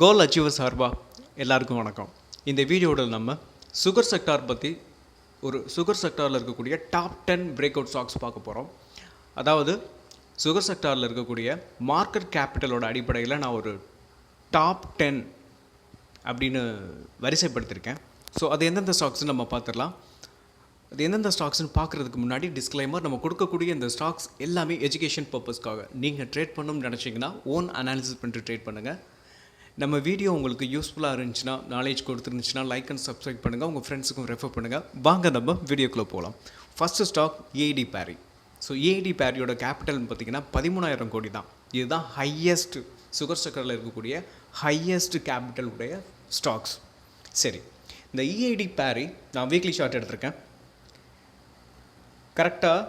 கோல் achiever சார்பா எல்லாருக்கும் வணக்கம். இந்த வீடியோவில் நம்ம சுகர் செக்டார் பற்றி ஒரு சுகர் செக்டாரில் இருக்கக்கூடிய top ten break out stocks பார்க்க போகிறோம் அதாவது சுகர் செக்டாரில் இருக்கக்கூடிய மார்க்கெட் கேபிட்டலோட அடிப்படையில் நான் ஒரு டாப் டென் அப்படின்னு வரிசைப்படுத்தியிருக்கேன் ஸோ அது எந்தெந்த ஸ்டாக்ஸ்னு நம்ம பார்த்துடலாம். அது எந்தெந்த ஸ்டாக்ஸ்னு பார்க்குறதுக்கு முன்னாடி டிஸ்க்ளைமர் நம்ம கொடுக்கக்கூடிய இந்த ஸ்டாக்ஸ் எல்லாமே எஜுகேஷன் பர்பஸ்க்காக நீங்கள் ட்ரேட் பண்ணணும்னு நினச்சிங்கன்னா ஓன் அனாலிசிஸ் பண்ணிட்டு ட்ரேட் பண்ணுங்கள் நம்ம வீடியோ உங்களுக்கு யூஸ்ஃபுல்லாக இருந்துச்சுன்னா நாலேஜ் கொடுத்துருந்துச்சுன்னா லைக் அண்ட் சப்ஸ்கிரைப் பண்ணுங்கள் உங்கள் ஃப்ரெண்ட்ஸுக்கும் ரெஃபர் பண்ணுங்கள் வாங்க நம்ம வீடியோக்குள்ளே போகலாம் ஃபஸ்ட்டு ஸ்டாக் ஏடி பேரி ஸோ ஏடி பேரியோட கேபிட்டல்னு பார்த்தீங்கன்னா பதிமூணாயிரம் கோடி தான். இதுதான் ஹையஸ்ட் சுகர் சக்கரில் இருக்கக்கூடிய ஹையஸ்ட் கேபிட்டல் உடைய ஸ்டாக்ஸ் சரி. இந்த இஐடி பேரி நான் வீக்லி ஷார்ட் எடுத்திருக்கேன். கரெக்டாக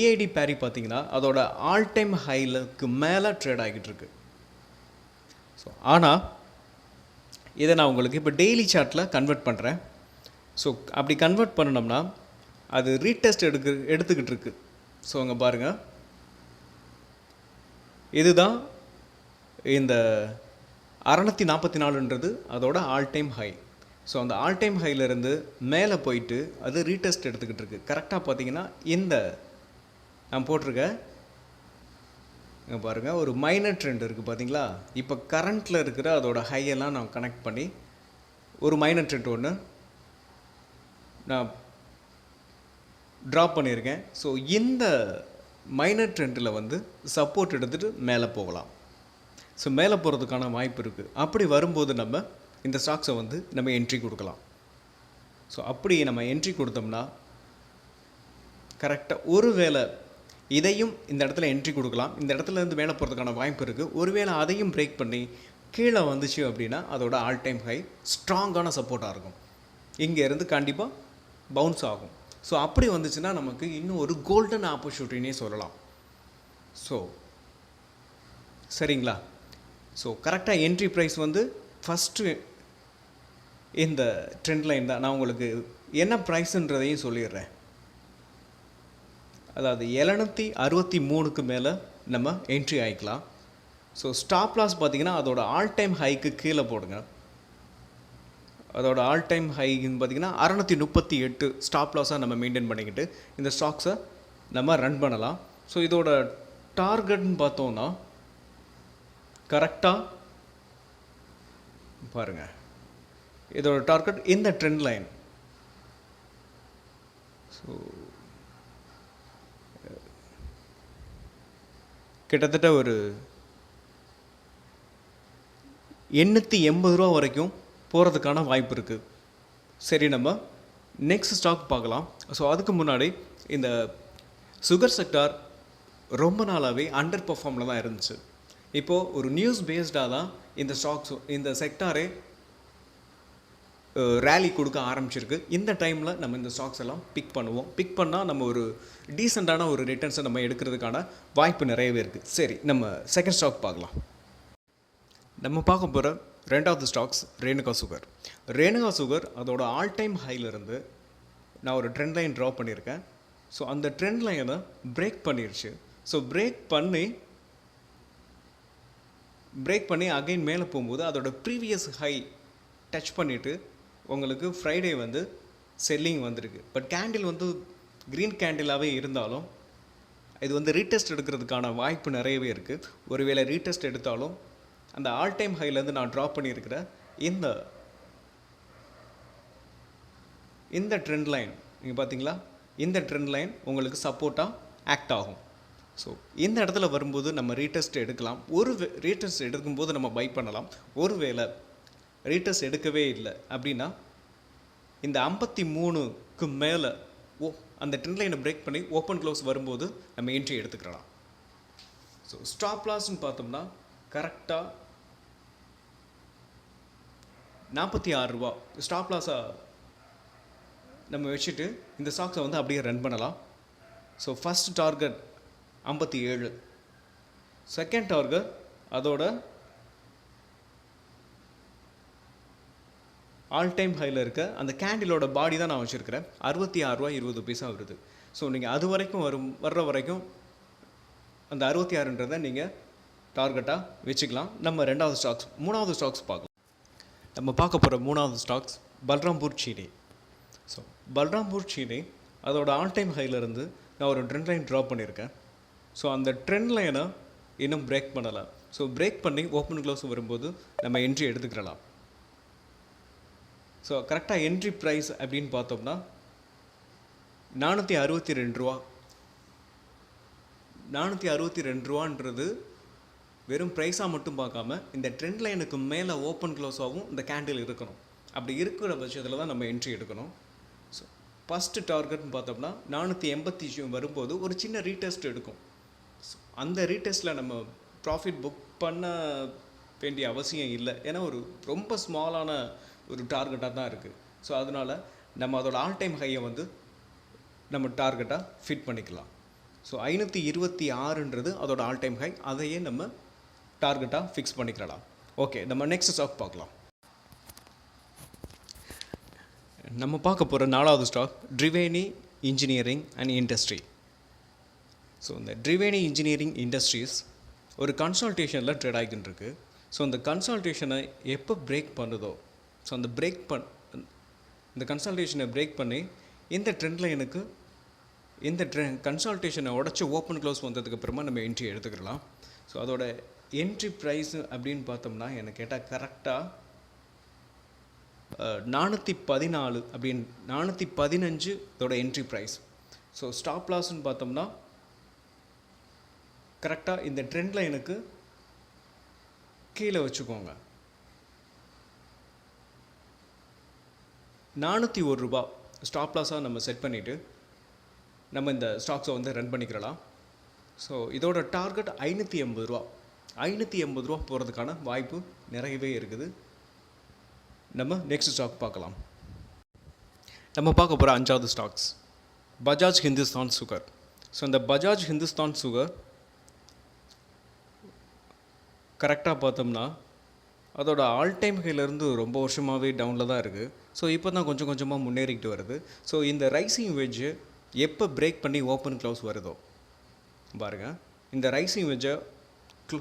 இஐடி பேரி பார்த்தீங்கன்னா அதோட ஆல் டைம் ஹைலுக்கு மேலே ட்ரேட் ஆகிட்டு இருக்குது ஸோ ஆனால் இதை நான் உங்களுக்கு இப்போ டெய்லி சார்ட்டில் கன்வெர்ட் பண்ணுறேன் ஸோ அப்படி கன்வெர்ட் பண்ணணும்னா அது ரீடெஸ்ட் எடுக்க எடுத்துக்கிட்டு இருக்கு. ஸோ அங்கே பாருங்கள் இதுதான் இந்த அறநூற்றி நாற்பத்தி நாலுன்றது அதோட ஆல் டைம் ஹை ஸோ அந்த ஆல் டைம் ஹைலேருந்து மேலே போயிட்டு அது ரீடெஸ்ட் எடுத்துக்கிட்டு இருக்கு. கரெக்டாக பார்த்தீங்கன்னா இந்த நான் போட்டிருக்க பாருங்கள் ஒரு மைனர் ட்ரெண்ட் இருக்குது பார்த்தீங்களா இப்போ கரண்ட்டில் இருக்கிற அதோட ஹையெல்லாம் நான் கனெக்ட் பண்ணி ஒரு மைனர் ட்ரெண்ட் ஒன்று நான் ட்ராப் பண்ணியிருக்கேன். ஸோ இந்த மைனர் ட்ரெண்டில் வந்து சப்போர்ட் எடுத்துகிட்டு மேலே போகலாம். ஸோ மேலே போகிறதுக்கான வாய்ப்பு இருக்குது அப்படி வரும்போது நம்ம இந்த ஸ்டாக்ஸை வந்து நம்ம என்ட்ரி கொடுக்கலாம். ஸோ அப்படி நம்ம என்ட்ரி கொடுத்தோம்னா கரெக்டாக ஒரு வேளை இதையும் இந்த இடத்துல என்ட்ரி கொடுக்கலாம். இந்த இடத்துல இருந்து மேலே போகிறதுக்கான வாய்ப்பு இருக்குது ஒருவேளை அதையும் பிரேக் பண்ணி கீழே வந்துச்சு அப்படின்னா அதோட ஆல் டைம் ஹை ஸ்ட்ராங்கான சப்போர்ட்டாக இருக்கும். இங்கேருந்து கண்டிப்பாக பவுன்ஸ் ஆகும். ஸோ அப்படி வந்துச்சுன்னா நமக்கு இன்னும் ஒரு கோல்டன் ஆப்பர்ச்சுனிட்டினே சொல்லலாம். ஸோ சரிங்களா? ஸோ கரெக்டாக என்ட்ரி ப்ரைஸ் வந்து ஃபஸ்ட்டு இந்த ட்ரெண்ட் லைன் தான். நான் உங்களுக்கு என்ன ப்ரைஸுன்றதையும் சொல்லிடுறேன். அதாவது எழுநூற்றி அறுபத்தி மூணுக்கு மேலே நம்ம என்ட்ரி ஆகிக்கலாம் ஸோ ஸ்டாப் லாஸ் பார்த்தீங்கன்னா அதோட ஆல் டைம் ஹைக்கு கீழே போடுங்க. அதோட ஆல் டைம் ஹைன்னு பார்த்தீங்கன்னா அறநூற்றி முப்பத்தி எட்டு ஸ்டாப் லாஸாக நம்ம மெயின்டைன் பண்ணிக்கிட்டு இந்த ஸ்டாக்ஸை நம்ம ரன் பண்ணலாம். ஸோ இதோட டார்கெட்னு பார்த்தோன்னா கரெக்டாக பாருங்கள் இதோட டார்கெட் இந்த ட்ரெண்ட் லைன் ஸோ கிட்டத்தட்ட ஒரு எண்ணூற்றி எண்பது ரூபா வரைக்கும் போகிறதுக்கான வாய்ப்பு இருக்குது சரி நம்ம நெக்ஸ்ட் ஸ்டாக் பார்க்கலாம். ஸோ அதுக்கு முன்னாடி இந்த சுகர் செக்டார் ரொம்ப நாளாகவே அண்டர் பர்ஃபார்மில் தான் இருந்துச்சு. இப்போது ஒரு நியூஸ் பேஸ்டாக தான் இந்த ஸ்டாக்ஸ் இந்த செக்டாரே ரேலி கொடுக்க ஆரம்பிச்சிருக்கு. இந்த டைமில் நம்ம இந்த ஸ்டாக்ஸ் எல்லாம் பிக் பண்ணுவோம். பிக் பண்ணால் நம்ம ஒரு டீசெண்டான ஒரு ரிட்டர்ன்ஸை நம்ம எடுக்கிறதுக்கான வாய்ப்பு நிறையவே இருக்குது சரி நம்ம செகண்ட் ஸ்டாக் பார்க்கலாம். நம்ம பார்க்க போகிற ரெண்டாவது stocks Renuka sugar. Renuka sugar அதோட ஆல் டைம் ஹைலேருந்து நான் ஒரு ட்ரெண்ட் லைன் ட்ரா பண்ணியிருக்கேன். ஸோ அந்த ட்ரெண்ட் லைனை பிரேக் பண்ணிருச்சு. ஸோ பிரேக் பண்ணி பிரேக் பண்ணி அகைன் மேலே போகும்போது அதோட ப்ரீவியஸ் ஹை டச் பண்ணிவிட்டு உங்களுக்கு ஃப்ரைடே வந்து செல்லிங் வந்திருக்கு. பட் கேண்டில் வந்து க்ரீன் கேண்டிலாகவே இருந்தாலும் இது வந்து ரீடெஸ்ட் எடுக்கிறதுக்கான வாய்ப்பு நிறையவே இருக்குது ஒருவேளை ரீடெஸ்ட் எடுத்தாலும் அந்த ஆல் டைம் ஹைலேருந்து நான் ட்ராப் பண்ணியிருக்கிற இந்த இந்த ட்ரெண்ட் லைன் நீங்கள் பார்த்தீங்களா இந்த ட்ரெண்ட் லைன் உங்களுக்கு சப்போர்ட்டாக ஆக்ட் ஆகும். ஸோ இந்த இடத்துல வரும்போது நம்ம ரீடெஸ்ட் எடுக்கலாம். ஒரு ரீடெஸ்ட் எடுக்கும்போது நம்ம பை பண்ணலாம். ஒருவேளை ரீடெஸ்ட் எடுக்கவே இல்லை. அப்படின்னா இந்த ஐம்பத்தி மூணுக்கு மேலே ஓ அந்த ட்ரெண்ட் லைனை பிரேக் பண்ணி ஓப்பன் க்ளோஸ் வரும்போது நம்ம என்ட்ரி எடுத்துக்கலாம். ஸோ ஸ்டாப் லாஸ்ன்னு பார்த்தோம்னா கரெக்டாக நாற்பத்தி ஆறு ரூபா ஸ்டாப் லாஸாக நம்ம வச்சுட்டு இந்த ஸ்டாக்ஸை வந்து அப்படியே ரன் பண்ணலாம். ஸோ ஃபஸ்ட் டார்கெட் ஐம்பத்தி ஏழு. செகண்ட் டார்கெட் அதோட ஆல் டைம் ஹையில் இருக்க அந்த கேண்டிலோட பாடி தான் நான் வச்சுருக்கிறேன். அறுபத்தி ஆறு ரூபா இருபது பைசா வருது. ஸோ நீங்கள் அது வரைக்கும் வரும் வர்ற வரைக்கும் அந்த அறுபத்தி ஆறுன்றதை நீங்கள் டார்கெட்டாக வச்சுக்கலாம். நம்ம ரெண்டாவது ஸ்டாக்ஸ் மூணாவது ஸ்டாக்ஸ் பார்க்கலாம். நம்ம பார்க்க போகிற மூணாவது ஸ்டாக்ஸ் பல்ராம்பூர் சீனி. ஸோ பல்ராம்பூர் சீனி அதோட ஆல் டைம் ஹையிலேருந்து நான் ஒரு ட்ரெண்ட் லைன் ட்ரா பண்ணியிருக்கேன். ஸோ அந்த ட்ரெண்ட் லைனை இன்னும் பிரேக் பண்ணலாம் ஸோ பிரேக் பண்ணி ஓப்பன் க்ளோஸ் வரும்போது நம்ம என்ட்ரி எடுத்துக்கிறலாம் ஸோ கரெக்டாக என்ட்ரி ப்ரைஸ் அப்படின்னு பார்த்தோம்னா நானூற்றி அறுபத்தி ரெண்டு ரூபா. நானூற்றி அறுபத்தி ரெண்டு ரூபான்றது வெறும் ப்ரைஸாக மட்டும் பார்க்காம இந்த ட்ரெண்ட் லைனுக்கு மேலே ஓப்பன் க்ளோஸாகவும் இந்த கேண்டில் இருக்கணும். அப்படி இருக்கிற பட்சத்தில் தான் நம்ம என்ட்ரி எடுக்கணும். ஸோ ஃபஸ்ட்டு டார்கெட்னு பார்த்தோம்னா நானூற்றி எண்பத்தி வரும்போது ஒரு சின்ன ரீடெஸ்ட் எடுக்கும். ஸோ அந்த ரீடெஸ்ட்டில் நம்ம ப்ராஃபிட் புக் பண்ண வேண்டிய அவசியம் இல்லை. ஏன்னா ஒரு ரொம்ப ஸ்மாலான ஒரு டார்கெட்டாக தான் இருக்குது ஸோ அதனால் நம்ம அதோட ஆல் டைம் ஹையை வந்து நம்ம டார்கெட்டாக ஃபிட் பண்ணிக்கலாம். ஸோ ஐநூற்றி இருபத்தி ஆறுன்றது அதோட ஆல் டைம் ஹை அதையே நம்ம டார்கெட்டாக ஃபிக்ஸ் பண்ணிக்கலாம். ஓகே நம்ம நெக்ஸ்ட் ஸ்டாக் பார்க்கலாம். நம்ம பார்க்க போகிற நாலாவது stock Triveni engineering and industry so இந்த ட்ரிவேணி இன்ஜினியரிங் இண்டஸ்ட்ரீஸ் ஒரு கன்சல்டேஷனில் ட்ரேட் ஆகிட்டு ஸோ அந்த கன்சல்டேஷனை எப்போ பிரேக் பண்ணுதோ ஸோ அந்த பிரேக் பண் இந்த கன்சல்டேஷனை பிரேக் பண்ணி இந்த ட்ரெண்டில் எனக்கு இந்த ட்ரெ கன்சல்டேஷனை உடச்சி ஓப்பன் க்ளோஸ் வந்ததுக்கு அப்புறமா நம்ம என்ட்ரி எடுத்துக்கலாம். ஸோ அதோட என்ட்ரி ப்ரைஸ் அப்படின்னு பார்த்தோம்னா எனக்கு கேட்டால் கரெக்டாக நானூற்றி பதினாலு அப்படின்னு நானூற்றி பதினஞ்சு இதோட என்ட்ரி ப்ரைஸ் ஸோ ஸ்டாப் லாஸ்ன்னு பார்த்தோம்னா கரெக்டாக இந்த ட்ரெண்டில் எனக்கு கீழே வச்சுக்கோங்க. நானூற்றி ஒரு ரூபா ஸ்டாப் லாஸாக நம்ம செட் பண்ணிவிட்டு நம்ம இந்த ஸ்டாக்ஸை வந்து ரன் பண்ணிக்கிறலாம். ஸோ இதோட டார்கெட் ஐநூற்றி எண்பது ரூபா. ஐநூற்றி எண்பது ரூபா போகிறதுக்கான வாய்ப்பு நிறையவே இருக்குது. நம்ம நெக்ஸ்ட் ஸ்டாக் பார்க்கலாம். நம்ம பார்க்க போகிற அஞ்சாவது stocks Bajaj Hindusthan sugar. So இந்த பஜாஜ் ஹிந்துஸ்தான் சுகர் கரெக்டாக பார்த்தோம்னா அதோட ஆல் டைம் ஹைலேருந்து ரொம்ப வருஷமாகவே டவுனில் தான் இருக்குது ஸோ இப்போ தான் கொஞ்சம் கொஞ்சமாக முன்னேறிக்கிட்டு வருது. ஸோ இந்த ரைசிங் வெஜ்ஜு எப்போ பிரேக் பண்ணி ஓப்பன் க்ளோஸ் வருதோ? பாருங்க. இந்த ரைசிங் வெஜ்ஜை க்ளோ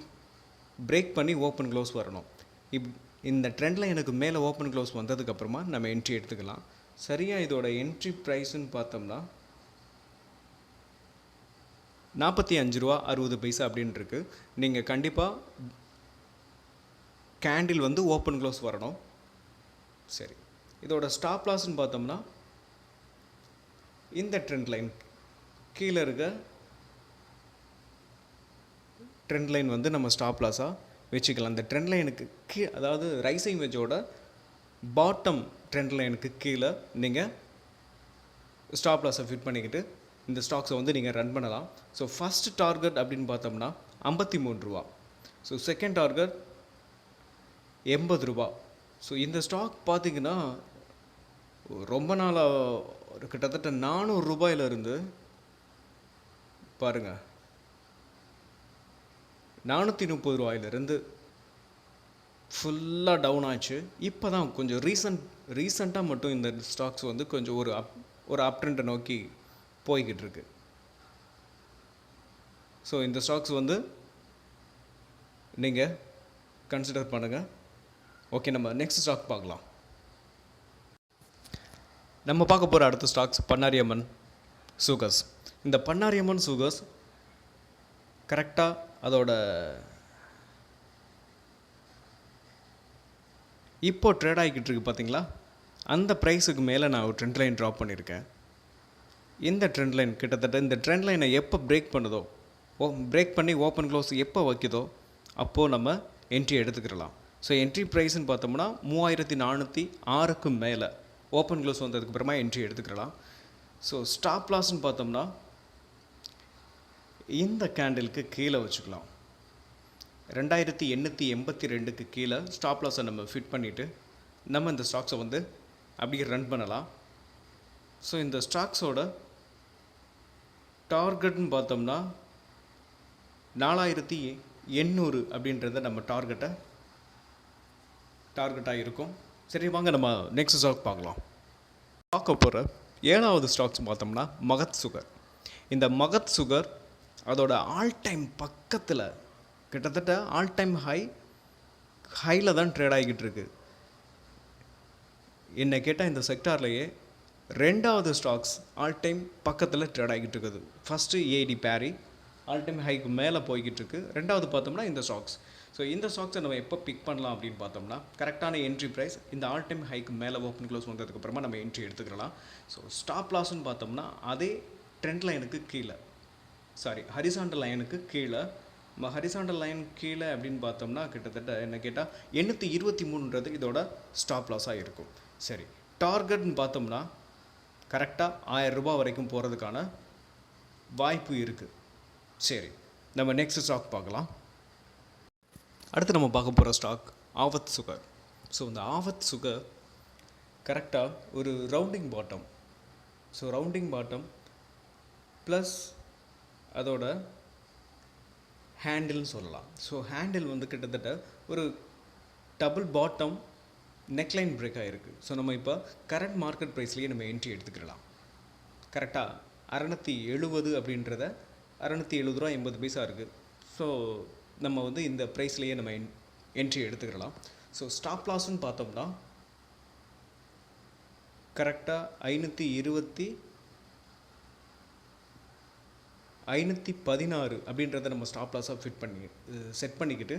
பிரேக் பண்ணி ஓப்பன் க்ளோஸ் வரணும். இப் இந்த ட்ரெண்டில் எனக்கு மேலே ஓப்பன் க்ளோஸ் வந்ததுக்கப்புறமா நம்ம என்ட்ரி எடுத்துக்கலாம். சரியாக இதோட என்ட்ரி ப்ரைஸ்ன்னு பார்த்தோம்னா நாற்பத்தி அஞ்சு ரூபா அறுபது பைசா அப்படின்ட்டுருக்கு நீங்கள் கண்டிப்பாக கேண்டில் வந்து ஓப்பன் க்ளோஸ் வரணும். சரி. இதோட ஸ்டாப் லாஸ்ன்னு பார்த்தோம்னா இந்த ட்ரெண்ட் லைன் கீழே இருக்க ட்ரெண்ட் லைன் வந்து நம்ம ஸ்டாப் லாஸாக வச்சுக்கலாம். அந்த ட்ரெண்ட் லைனுக்கு கீ அதாவது ரைசிங் வெஜோட பாட்டம் ட்ரெண்ட் லைனுக்கு கீழே நீங்கள் ஸ்டாப் லாஸை ஃபிட் பண்ணிக்கிட்டு இந்த ஸ்டாக்ஸை வந்து நீங்கள் ரன் பண்ணலாம். ஸோ ஃபஸ்ட் டார்கெட் அப்படின்னு பார்த்தோம்னா ஐம்பத்தி மூணு ரூபா. ஸோ செகண்ட் டார்கெட் எண்பது ரூபா. ஸோ இந்த ஸ்டாக் பார்த்தீங்கன்னா ரொம்ப நாளாக ஒரு கிட்டத்தட்ட நானூறு ரூபாயிலிருந்து பாருங்கள் நானூற்றி முப்பது ரூபாயிலிருந்து ஃபுல்லாக டவுன் ஆச்சு. இப்போ தான் கொஞ்சம் ரீசன்ட் ரீசண்டாக மட்டும் இந்த ஸ்டாக்ஸ் வந்து கொஞ்சம் ஒரு அப் ஒரு அப் ட்ரெண்டை நோக்கி போய்கிட்டு இருக்கு. ஸோ இந்த ஸ்டாக்ஸ் வந்து நீங்கள் கன்சிடர் பண்ணுங்கள் ஓகே நம்ம நெக்ஸ்ட் ஸ்டாக் பார்க்கலாம். நம்ம பார்க்க போகிற அடுத்த ஸ்டாக்ஸ் பன்னாரியம்மன் சுகர்ஸ் இந்த பன்னாரியம்மன் சுகர்ஸ் கரெக்டாக அதோட இப்போ ட்ரேட் ஆகிக்கிட்டு இருக்கு பார்த்தீங்களா அந்த ப்ரைஸுக்கு மேலே நான் ஒரு ட்ரெண்ட் லைன் ட்ராப் பண்ணியிருக்கேன் இந்த ட்ரெண்ட் லைன் கிட்டத்தட்ட இந்த ட்ரெண்ட் லைனை எப்போ பிரேக் பண்ணுதோ ஓ பிரேக் பண்ணி ஓப்பன் க்ளோஸ் எப்போ வைக்குதோ அப்போது நம்ம என்ட்ரி எடுத்துக்கிடலாம். ஸோ என்ட்ரி ப்ரைஸ்ன்னு பார்த்தோம்னா மூவாயிரத்தி நானூற்றி ஆறுக்கு மேலே. ஓப்பன் க்ளோஸ் வந்ததுக்கப்புறமா என்ட்ரி எடுத்துக்கலாம் ஸோ ஸ்டாப் லாஸ்ன்னு பார்த்தோம்னா இந்த கேண்டிலுக்கு கீழே வச்சுக்கலாம். ரெண்டாயிரத்தி எண்ணூற்றி எண்பத்தி ரெண்டுக்கு கீழே ஸ்டாப் லாஸை நம்ம ஃபிட் பண்ணிவிட்டு நம்ம இந்த ஸ்டாக்ஸை வந்து அப்படியே ரன் பண்ணலாம். ஸோ இந்த ஸ்டாக்ஸோட டார்கெட்னு பார்த்தோம்னா நாலாயிரத்தி எண்ணூறு அப்படின்றத நம்ம டார்கெட்டை டார்கெட்டாக இருக்கும். சரி வாங்க நம்ம நெக்ஸ்ட் ஸ்டாக் பார்க்கலாம். பார்க்க போகிற ஏழாவது ஸ்டாக்ஸ் பார்த்தோம்னா மகத் சுகர். இந்த மகத் சுகர் அதோட ஆல் டைம் பக்கத்தில் கிட்டத்தட்ட ஆல் டைம் ஹை ஹையில் தான் ட்ரேட் ஆகிக்கிட்டு இருக்கு. என்னை கேட்டால் இந்த செக்டார்லேயே ரெண்டாவது ஸ்டாக்ஸ் ஆல் டைம் பக்கத்தில் ட்ரேட் ஆகிட்டு இருக்குது. ஃபஸ்ட்டு ஏடி பேரி ஆல் டைம் ஹைக்கு மேலே போய்கிட்டு இருக்கு. ரெண்டாவது பார்த்தோம்னா இந்த ஸ்டாக்ஸ் ஸோ இந்த ஸ்டாக்ஸை நம்ம எப்போ பிக் பண்ணலாம் அப்படின்னு பார்த்தோம்னா கரெக்டான என்ட்ரி ப்ரைஸ் இந்த ஆல் டைம் ஹைக்கு மேலே ஓப்பன் க்ளோஸ் வந்ததுக்கப்புறமா நம்ம என்ட்ரி எடுத்துக்கலாம் ஸோ ஸ்டாப் லாஸ்ன்னு பார்த்தோம்னா அதே ட்ரெண்ட் லைனுக்கு கீழே சாரி ஹரிசாண்டல் லைனுக்கு கீழே நம்ம ஹரிசாண்டல் லைன் கீழே அப்படின்னு பார்த்தோம்னா கிட்டத்தட்ட என்ன கேட்டால் எண்ணூற்றி இருபத்தி மூணுன்றது இதோட ஸ்டாப் லாஸாக இருக்கும். சரி டார்கெட்னு பார்த்தோம்னா கரெக்டாக ஆயிரம் ரூபாய் வரைக்கும் போகிறதுக்கான வாய்ப்பு இருக்குது சரி நம்ம நெக்ஸ்ட் ஸ்டாக் பார்க்கலாம். அடுத்து நம்ம பார்க்க போகிற ஸ்டாக் ஆவத் சுகர். ஸோ இந்த ஆவத் சுகர் கரெக்டாக ஒரு rounding bottom so rounding bottom plus அதோட ஹேண்டில்னு சொல்லலாம். ஸோ ஹேண்டில் வந்து கிட்டத்தட்ட ஒரு டபுள் பாட்டம் நெக்லைன் பிரேக் ஆகிருக்கு ஸோ நம்ம இப்போ கரண்ட் மார்க்கெட் ப்ரைஸ்லேயே நம்ம என்ட்ரி எடுத்துக்கிடலாம். கரெக்டாக அறநூற்றி எழுபது அப்படின்றத அறநூற்றி எழுபது ரூபா எண்பது பைசா இருக்குது ஸோ நம்ம வந்து இந்த ப்ரைஸ்லேயே நம்ம என் என்ட்ரி எடுத்துக்கலாம் ஸோ ஸ்டாப் லாஸ்ன்னு பார்த்தோம்னா கரெக்டாக ஐநூற்றி இருபத்தி ஐநூற்றி பதினாறு அப்படின்றத நம்ம ஸ்டாப் லாஸாக ஃபிட் பண்ணி செட் பண்ணிக்கிட்டு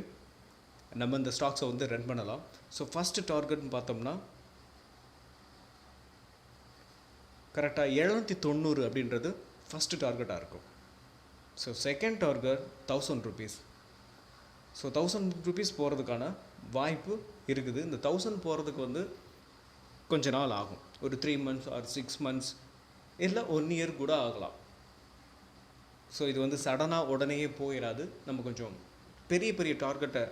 நம்ம இந்த ஸ்டாக்ஸை வந்து ரன் பண்ணலாம். ஸோ ஃபஸ்ட்டு டார்கெட்னு பார்த்தோம்னா கரெக்டாக எழுநூற்றி தொண்ணூறு அப்படின்றது ஃபஸ்ட்டு டார்கெட்டாக இருக்கும். So second target thousand rupees so thousand rupees போகிறதுக்கான வாய்ப்பு இருக்குது. இந்த தௌசண்ட் போகிறதுக்கு வந்து கொஞ்ச நாள் ஆகும். ஒரு three months or six months இல்லை ஒன் இயர் கூட ஆகலாம். ஸோ இது வந்து சடனாக உடனேயே போயிடாது நம்ம கொஞ்சம் பெரிய பெரிய டார்கெட்டை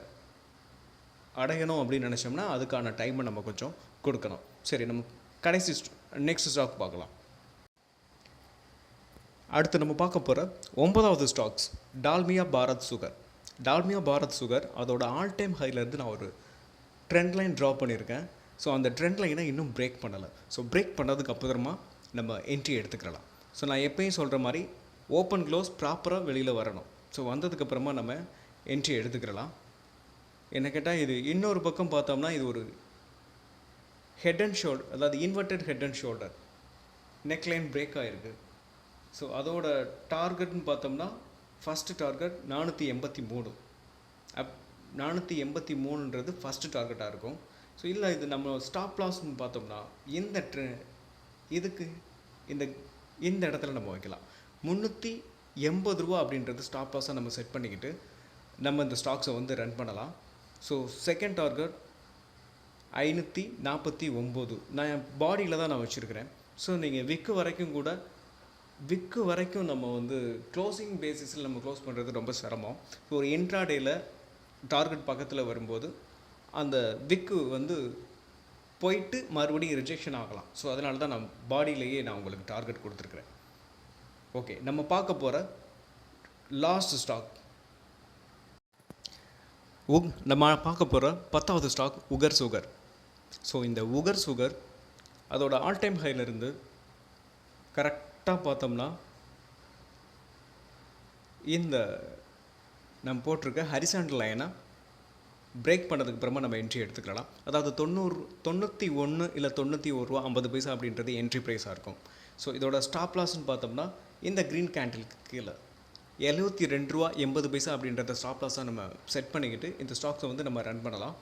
அடையணும் அப்படின்னு நினச்சோம்னா அதுக்கான டைமை நம்ம கொஞ்சம் கொடுக்கணும். சரி நம்ம கடைசி நெக்ஸ்ட் ஸ்டாக் பார்க்கலாம். அடுத்து நம்ம பார்க்க போகிற ஒன்பதாவது stocks Dalmia Bharat sugar. Dalmia Bharat sugar அதோட ஆல் டைம் ஹைலேருந்து நான் ஒரு ட்ரெண்ட் லைன் ட்ரா பண்ணியிருக்கேன். ஸோ அந்த ட்ரெண்ட் லைனை இன்னும் பிரேக் பண்ணலை. ஸோ பிரேக் பண்ணதுக்கு அப்புறமா நம்ம என்ட்ரி எடுத்துக்கலாம். ஸோ நான் எப்பயும் சொல்கிற மாதிரி ஓப்பன் க்ளோஸ் ப்ராப்பராக வெளியில் வரணும். ஸோ வந்ததுக்கப்புறமா நம்ம என்ட்ரி எடுத்துக்கலாம். என்ன கேட்டால் இது இன்னொரு பக்கம் பார்த்தோம்னா இது ஒரு ஹெட் அண்ட் ஷோல்டர் அதாவது inverted head and shoulder neckline break ஆகிருக்கு ஸோ அதோட டார்கெட்னு பார்த்தோம்னா ஃபஸ்ட்டு டார்கெட் நானூற்றி எண்பத்தி மூணு. அப் நானூற்றி எண்பத்தி மூணுன்றது ஃபஸ்ட்டு டார்கெட்டாக இருக்கும். ஸோ இல்லை இது நம்ம ஸ்டாப் லாஸ்ன்னு பார்த்தோம்னா இந்த ட்ரெ இதுக்கு இந்த இந்த இடத்துல நம்ம வைக்கலாம். முந்நூற்றி எண்பது ரூபா அப்படின்றது ஸ்டாப் லாஸாக நம்ம செட் பண்ணிக்கிட்டு நம்ம இந்த ஸ்டாக்ஸை வந்து ரன் பண்ணலாம். ஸோ செகண்ட் டார்கெட் ஐநூற்றி நாற்பத்தி ஒம்பது. நான் என் பாடியில் தான் நான் வச்சுருக்கிறேன். ஸோ நீங்கள் விற்க வரைக்கும் கூட விக்கு வரைக்கும் நம்ம வந்து க்ளோசிங் பேசிஸில் நம்ம க்ளோஸ் பண்ணுறது ரொம்ப சிரமம். இப்போ ஒரு இன்ட்ராடேயில் டார்கெட் பக்கத்தில் வரும்போது அந்த விக்கு வந்து போயிட்டு மறுபடியும் ரிஜெக்ஷன் ஆகலாம். ஸோ அதனால தான் நான் பாடியிலேயே நான் உங்களுக்கு டார்கெட் கொடுத்துருக்குறேன். ஓகே நம்ம பார்க்க போகிற லாஸ்ட் ஸ்டாக் உக் நம்ம பார்க்க போகிற பத்தாவது ஸ்டாக் உகர் சுகர். ஸோ இந்த உகர் சுகர் அதோட ஆல் டைம் ஹைலேருந்து கரெக்டாக பார்த்தோம்னா இந்த நம்ம போட்டிருக்க ஹரிசாண்டல் லைனை பிரேக் பண்ணதுக்கு அப்புறமா நம்ம என்ட்ரி எடுத்துக்கலாம். அதாவது தொண்ணூறு தொண்ணூற்றி ஒன்று இல்லை தொண்ணூற்றி ஒரு ரூபா ஐம்பது பைசா அப்படின்றது என்ட்ரி ப்ரைஸாக இருக்கும். ஸோ இதோட ஸ்டாப் லாஸ்ன்னு பார்த்தோம்னா இந்த க்ரீன் கேண்டிலுக்கு கீழே எழுபத்தி ரெண்டு ரூபா எண்பது பைசா அப்படின்றத ஸ்டாப் லாஸாக நம்ம செட் பண்ணிக்கிட்டு இந்த ஸ்டாக்ஸை வந்து நம்ம ரன் பண்ணலாம்.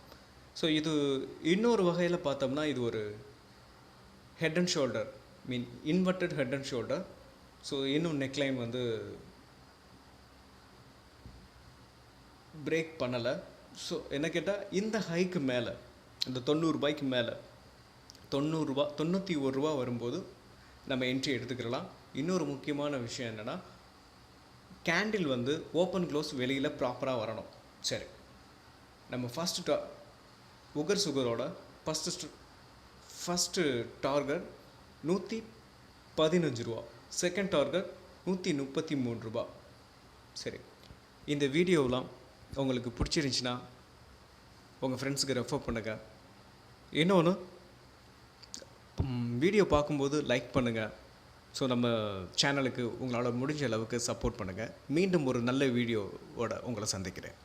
ஸோ இது இன்னொரு வகையில் பார்த்தோம்னா இது ஒரு head and shoulder mean inverted head and shoulder so இன்னும் நெக்லைன் வந்து பிரேக் பண்ணலை. ஸோ என்ன கேட்டால் இந்த ஹைக்கு மேலே இந்த தொண்ணூறுரூபாய்க்கு மேலே தொண்ணூறுரூவா தொண்ணூற்றி ஒரு ரூபா வரும்போது நம்ம என்ட்ரி எடுத்துக்கிறலாம் இன்னொரு முக்கியமான விஷயம் என்னென்னா கேண்டில் வந்து ஓப்பன் க்ளோஸ் வெளியில் ப்ராப்பராக வரணும். சரி. நம்ம ஃபஸ்ட்டு டா உகர் சுகரோட ஃபஸ்ட்டு ஃபஸ்ட்டு டார்கெட் நூற்றி பதினஞ்சு ரூபா. செகண்ட் டார்கெட் நூற்றி முப்பத்தி மூணு ரூபா. சரி. இந்த வீடியோவெலாம் உங்களுக்கு பிடிச்சிருந்துச்சின்னா உங்கள் ஃப்ரெண்ட்ஸுக்கு ரெஃபர் பண்ணுங்கள் இன்னொன்று வீடியோ பார்க்கும்போது லைக் பண்ணுங்கள் ஸோ நம்ம சேனலுக்கு உங்களால் முடிஞ்ச அளவுக்கு சப்போர்ட் பண்ணுங்கள் மீண்டும் ஒரு நல்ல வீடியோவோட உங்களை சந்திக்கிறேன்.